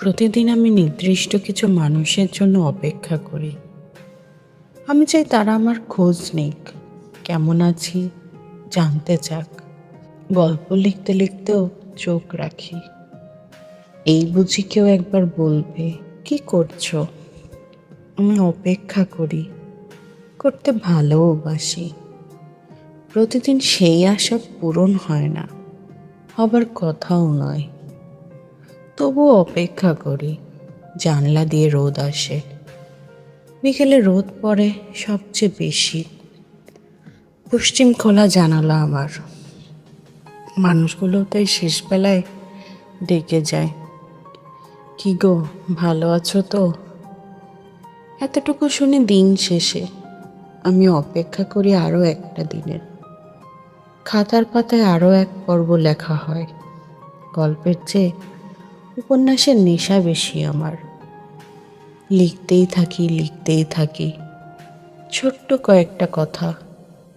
প্রতিদিন আমি নির্দিষ্ট কিছু মানুষের জন্য অপেক্ষা করি। আমি চাই তারা আমার খোঁজ নিক, কেমন আছি, জানতে চাক, গল্প লিখতে লিখতেও চোখ রাখি। এই বুঝি কেউ একবার বলবে, কি করছ? আমি অপেক্ষা করি, করতে ভালোবাসি। প্রতিদিন সেই আশা পূরণ হয় না হবার কথাও নয়। তবুও অপেক্ষা করি। জানলা দিয়ে রোদ আসে। বিকেলে রোদ পড়ে সবচেয়ে বেশি। পশ্চিম খোলা জানালা আমার। মানুষগুলো তাই শেষবেলায় ডেকে যায়। কি গো, ভালো আছো তো? এতটুকু শুনে দিন শেষে আমি অপেক্ষা করি আরও একটা দিনের। খাতার পাতায় আরও এক পর্ব লেখা হয়। গল্পের চেয়ে উপন্যাসের নেশা বেশি আমার। লিখতেই থাকি লিখতেই থাকি। ছোট্ট কয়েকটা কথা,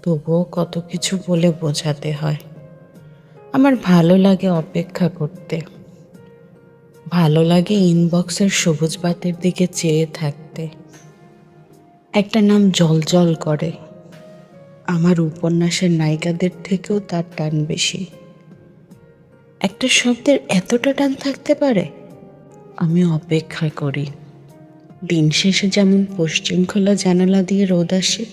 তবুও কত কিছু বলে বোঝাতে হয়। আমার ভালো লাগে অপেক্ষা করতে। ভালো লাগে ইনবক্সের সবুজ বাতের দিকে চেয়ে থাকতে। একটা নাম জল জল করে। আমার উপন্যাসের নায়িকাদের থেকেও তার টান বেশি। একটা শব্দের এতটা টান থাকতে পারে? আমি অপেক্ষা করি। দিন শেষে যেমন পশ্চিম খোলা জানালা দিয়ে রোদ আসে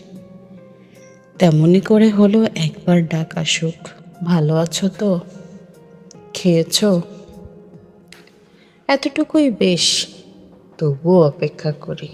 তেমনই করে হলো একবার ডাক আসুক। ভালো আছো তো? খেয়েছো? এতটুকুই বেশ, তবুও অপেক্ষা করি।